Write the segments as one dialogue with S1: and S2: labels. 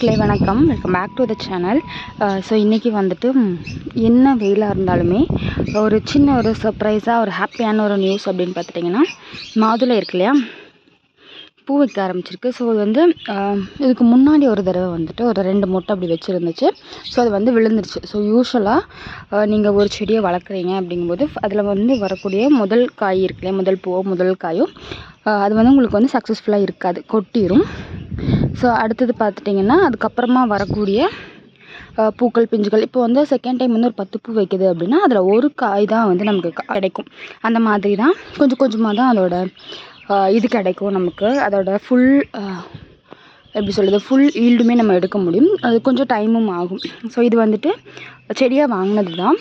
S1: கிளை வணக்கம். Welcome back to the channel so இன்றைக்கி வந்துட்டு என்ன வெயிலாக இருந்தாலுமே ஒரு சின்ன ஒரு சர்ப்ரைஸாக ஒரு ஹாப்பியான ஒரு நியூஸ் அப்படின்னு பார்த்துட்டிங்கன்னா மாதுளை இருக்கு இல்லையா? பூ வைக்க ஆரம்பிச்சிருக்கு. ஸோ அது வந்து uh, இதுக்கு முன்னாடி ஒரு தடவை வந்துட்டு ஒரு ரெண்டு மூட்டை அப்படி வச்சுருந்துச்சு. ஸோ அது வந்து விழுந்துருச்சு. ஸோ யூஸ்வலாக நீங்கள் ஒரு செடியை வளர்க்குறீங்க அப்படிங்கும்போது அதில் வந்து வரக்கூடிய முதல் காய் இருக்கு இல்லையா? முதல் பூவோ முதல் காயோ uh, அது வந்து உங்களுக்கு வந்து சக்ஸஸ்ஃபுல்லாக இருக்காது. கொட்டிடும் ஸோ அடுத்தது பார்த்துட்டிங்கன்னா அதுக்கப்புறமா வரக்கூடிய பூக்கள் பிஞ்சுகள். இப்போ வந்து செகண்ட் டைம் வந்து ஒரு பத்து பூ வைக்குது அப்படின்னா அதில் ஒரு காய் தான் வந்து நமக்கு கிடைக்கும். அந்த மாதிரி தான் கொஞ்சம் கொஞ்சமாக தான் அதோட இது கிடைக்கும் நமக்கு. அதோட ஃபுல் எப்படி சொல்கிறது ஃபுல் ஈல்டுமே நம்ம எடுக்க முடியும். அது கொஞ்சம் டைமும் ஆகும். ஸோ இது வந்துட்டு செடியாக வாங்கினது தான்.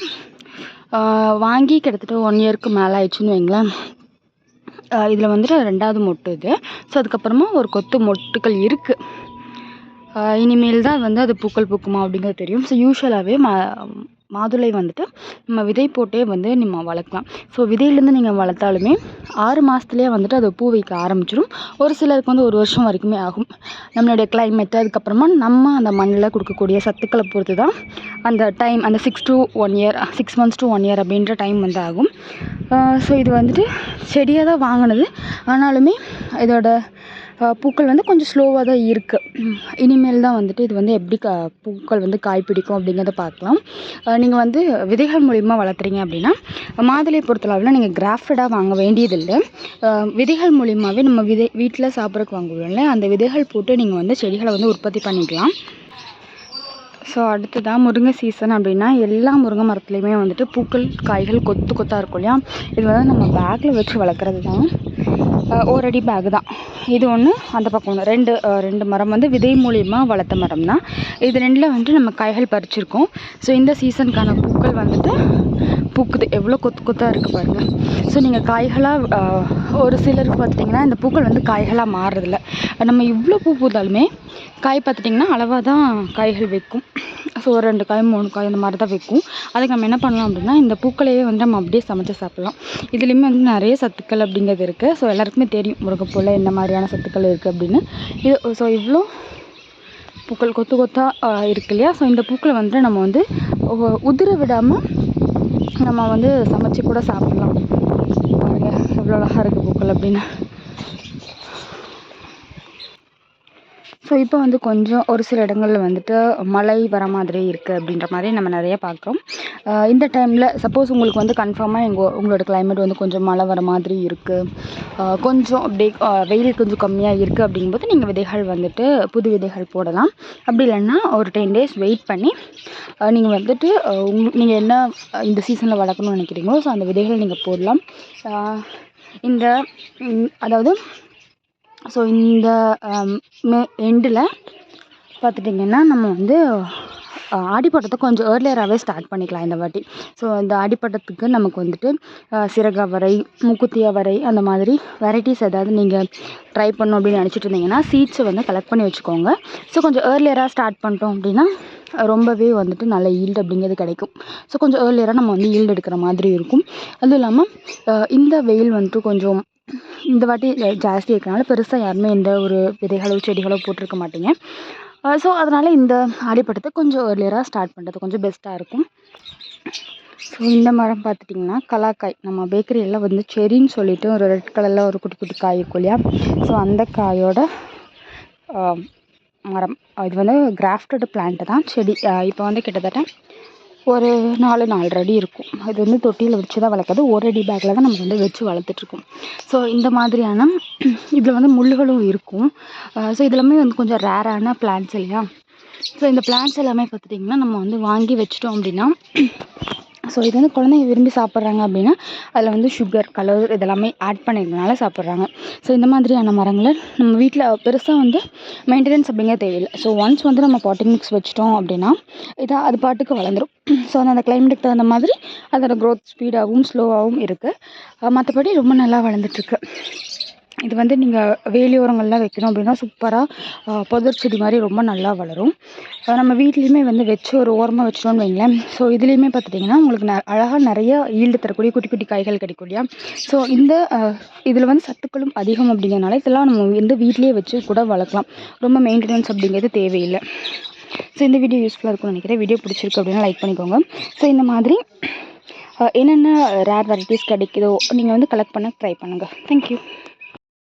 S1: வாங்கி கிட்டத்தட்ட ஒன் இயருக்கு மேலே ஆயிடுச்சுன்னு வைங்களேன். இதில் வந்துட்டு ரெண்டாவது மொட்டு இது. ஸோ அதுக்கப்புறமா ஒரு கொத்து மொட்டுக்கள் இருக்குது இனிமேல் தான் வந்து அது பூக்கள் பூக்குமா அப்படிங்கிறது தெரியும். ஸோ யூஸ்வலாகவே மா மாதுளை வந்துட்டு நம்ம விதை போட்டே வந்து நம்ம வளர்க்கலாம். ஸோ விதையிலேருந்து நீங்கள் வளர்த்தாலுமே ஆறு மாதத்துலேயே வந்துட்டு அது பூ வைக்க ஆரம்பிச்சிடும் ஒரு சிலருக்கு வந்து ஒரு வருஷம் வரைக்குமே ஆகும். நம்மளுடைய கிளைமேட் அதுக்கப்புறமா நம்ம அந்த மண்ணில் கொடுக்கக்கூடிய சத்துக்களை பொறுத்து தான் அந்த டைம் அந்த six to one year six months to one year அப்படின்ற டைம் வந்து ஆகும். ஸோ இது வந்துட்டு செடியாக தான் வாங்கினது. ஆனாலுமே இதோட பூக்கள் வந்து கொஞ்சம் ஸ்லோவாக தான் இருக்குது இனிமேல் தான் வந்துட்டு இது வந்து எப்படி க பூக்கள் வந்து காய் பிடிக்கும் அப்படிங்கிறத பார்க்கலாம். நீங்கள் வந்து விதைகள் மூலிமா வளர்த்துறீங்க அப்படின்னா மாதுளையை பொறுத்தளவில் நீங்கள் கிராஃப்டடாக வாங்க வேண்டியதில்லை. விதைகள் மூலியமாகவே நம்ம விதை வீட்டில் சாப்பிட்றதுக்கு வாங்குவோம்ல அந்த விதைகள் போட்டு நீங்கள் வந்து செடிகளை வந்து உற்பத்தி பண்ணிக்கலாம். ஸோ அடுத்ததான் முருங்கை சீசன் அப்படின்னா எல்லா முருங்கை மரத்துலேயுமே வந்துட்டு பூக்கள் காய்கள் கொத்து கொத்தாக இருக்கும் இல்லையா? இது வந்து நம்ம பேக்கில் வச்சு வளர்க்குறது தான். ஒரு அடி பேக் தான். இது ஒன்று அந்த பக்கம் ஒன்று ரெண்டு ரெண்டு மரம் வந்து விதை மூலியமாக வளர்த்த மரம் தான். இது ரெண்டில் வந்துட்டு நம்ம காய்கள் பறிச்சிருக்கோம். ஸோ இந்த சீசனுக்கான பூக்கள் வந்துட்டு பூக்குது எவ்வளோ கொத்து கொத்தாக இருக்குது பாருங்கள் ஸோ நீங்கள் காய்களாக ஒரு சிலருக்கு பார்த்துட்டிங்கன்னா இந்த பூக்கள் வந்து காய்களாக மாறுறதில்ல. நம்ம இவ்வளோ பூ பூத்தாலுமே காய் பார்த்துட்டிங்கன்னா அளவாக தான் காய்கள் வைக்கும் ஸோ ஒரு ரெண்டு காய் மூணு காய் இந்த மாதிரி தான் வைக்கும் அதுக்கு நம்ம என்ன பண்ணலாம் அப்படின்னா இந்த பூக்களையே வந்து நம்ம அப்படியே சமைச்சு சாப்பிட்லாம். இதுலேயுமே வந்து நிறைய சத்துக்கள் அப்படிங்கிறது இருக்குது ஸோ எல்லாருக்குமே தெரியும் முருங்கைப்பூவில் என்ன மாதிரியான சத்துக்கள் இருக்குது அப்படின்னு. இது ஸோ இவ்வளோ பூக்கள் கொத்து கொத்தாக இருக்கு இல்லையா? ஸோ இந்த பூக்களை வந்து நம்ம வந்து உதிர விடாமல் நம்ம வந்து சமைச்சு கூட சாப்பிட்லாம். பாருங்கள் எவ்வளோ அழகாக இருக்குது பூக்கள் அப்படின்னு. ஸோ இப்போ வந்து கொஞ்சம் ஒரு சில இடங்களில் வந்துட்டு மழை வர மாதிரி இருக்குது அப்படின்ற மாதிரி நம்ம நிறைய பார்க்குறோம். இந்த டைமில் சப்போஸ் உங்களுக்கு வந்து கன்ஃபார்மாக எங்கள் உங்களோட கிளைமேட் வந்து கொஞ்சம் மழை வர மாதிரி இருக்குது கொஞ்சம் அப்படியே வெயில் கொஞ்சம் கம்மியாக இருக்குது அப்படிங்கும்போது நீங்கள் விதைகள் வந்துட்டு புது விதைகள் போடலாம். அப்படி இல்லைன்னா ஒரு டென் டேஸ் வெயிட் பண்ணி நீங்கள் வந்துட்டு உங் நீங்கள் என்ன இந்த சீசனில் வளர்க்கணும்னு நினைக்கிறீங்களோ ஸோ அந்த விதைகள் நீங்கள் போடலாம். இந்த அதாவது ஸோ இந்த um, மே எண்டில் பார்த்துட்டிங்கன்னா நம்ம வந்து அடிப்பட்டத்தை ஆடிப்பட்டத்தை கொஞ்சம் ஏர்லியராகவே ஸ்டார்ட் பண்ணிக்கலாம் இந்த வாட்டி. ஸோ இந்த ஆடிப்பட்டத்துக்கு நமக்கு வந்துட்டு அஹ், சிறகு அவரை மூக்குத்தி அவரை அந்த மாதிரி வெரைட்டிஸ் ஏதாவது நீங்கள் ட்ரை பண்ணணும் அப்படின்னு நினச்சிட்டு இருந்தீங்கன்னா சீட்ஸை வந்து கலெக்ட் பண்ணி வச்சுக்கோங்க. ஸோ கொஞ்சம் ஏர்லியராக ஸ்டார்ட் பண்ணிட்டோம் அப்படின்னா ரொம்பவே வந்துட்டு நல்ல ஈல்டு அப்படிங்கிறது கிடைக்கும். ஸோ கொஞ்சம் ஏர்லியராக நம்ம வந்து ஈல்டு எடுக்கிற மாதிரி இருக்கும். அதுவும் இல்லாமல் இந்த வெயில் வந்துட்டு கொஞ்சம் இந்த வாட்டி ஜாஸ்தி இருக்கனால பெருசாக யாருமே எந்த ஒரு விதைகளோ செடிகளோ போட்டிருக்க மாட்டீங்க. ஸோ அதனால் இந்த ஆடிப்பட்டத்தை கொஞ்சம் ஏர்லியராக ஸ்டார்ட் பண்ணுறது கொஞ்சம் பெஸ்ட்டாக இருக்கும். ஸோ இந்த மரம் பார்த்துட்டிங்கன்னா கலாக்காய். நம்ம பேக்கரியில் வந்து செரின்னு சொல்லிட்டு ஒரு ரெட் கலரில் ஒரு குட்டி குட்டி காய் இருக்கும் இல்லையா? ஸோ அந்த காயோட மரம். இது வந்து கிராஃப்டட் பிளான்ட்டு தான் செடி. இப்போ வந்து கிட்டத்தட்ட ஒரு நாலு நாலரை அடி இருக்கும். இது வந்து தொட்டியில் வச்சு தான் வளர்க்குறது. ஒரு அடி பேக்கில் தான் நம்ம வந்து வச்சு வளர்த்துட்ருக்கோம். ஸோ இந்த மாதிரியான இதில் வந்து முள்ளுகளும் இருக்கும். ஸோ இதெல்லாமே வந்து கொஞ்சம் ரேரான பிளான்ட்ஸ் இல்லையா? ஸோ இந்த பிளான்ட்ஸ் எல்லாமே பார்த்துட்டிங்கன்னா நம்ம வந்து வாங்கி வச்சிட்டோம் அப்படின்னா ஸோ இது வந்து குழந்தைங்க விரும்பி சாப்பிட்றாங்க அப்படின்னா அதில் வந்து சுகர் கலர் இதெல்லாமே ஆட் பண்ணிக்கிறதுனால சாப்பிட்றாங்க. ஸோ இந்த மாதிரியான மரங்களை நம்ம வீட்டில் பெருசாக வந்து மெயின்டெனன்ஸ் அப்படிங்கிற தேவையில்லை. ஸோ ஒன்ஸ் வந்து நம்ம பாட்டிங் மிக்ஸ் வச்சிட்டோம் அப்படின்னா இதாக அது பாட்டுக்கு வளர்ந்துரும். ஸோ அந்த கிளைமேட்டுக்கு தகுந்த மாதிரி அதோட க்ரோத் ஸ்பீடாகவும் ஸ்லோவாகவும் இருக்குது மற்றபடி ரொம்ப நல்லா வளர்ந்துட்டுருக்கு. இது வந்து நீங்கள் வேலியோரங்கள்லாம் வைக்கணும் அப்படின்னா சூப்பராக புதர் செடி மாதிரி ரொம்ப நல்லா வளரும். நம்ம வீட்லேயுமே வந்து வச்சு ஒரு ஓரமாக வச்சிட்டோம்னு வைங்களேன். ஸோ இதுலேயுமே பார்த்துட்டிங்கன்னா உங்களுக்கு ந அழகாக நிறைய ஈல்டு தரக்கூடிய குட்டி குட்டி காய்கள் கிடைக்கும் இல்லையா? ஸோ இந்த இதில் வந்து சத்துக்களும் அதிகம் அப்படிங்கிறனால இதெல்லாம் நம்ம வந்து வீட்லேயே வச்சு கூட வளர்க்கலாம். ரொம்ப மெயின்டெனன்ஸ் அப்படிங்கிறது தேவையில்லை. ஸோ இந்த வீடியோ யூஸ்ஃபுல்லாக இருக்கும்னு நினைக்கிறேன். வீடியோ பிடிச்சிருக்கு அப்படின்னா லைக் பண்ணிக்கோங்க. ஸோ இந்த மாதிரி என்னென்ன ரேர் வெரைட்டிஸ் கிடைக்குதோ நீங்கள் வந்து கலெக்ட் பண்ண ட்ரை பண்ணுங்கள் தேங்க்யூ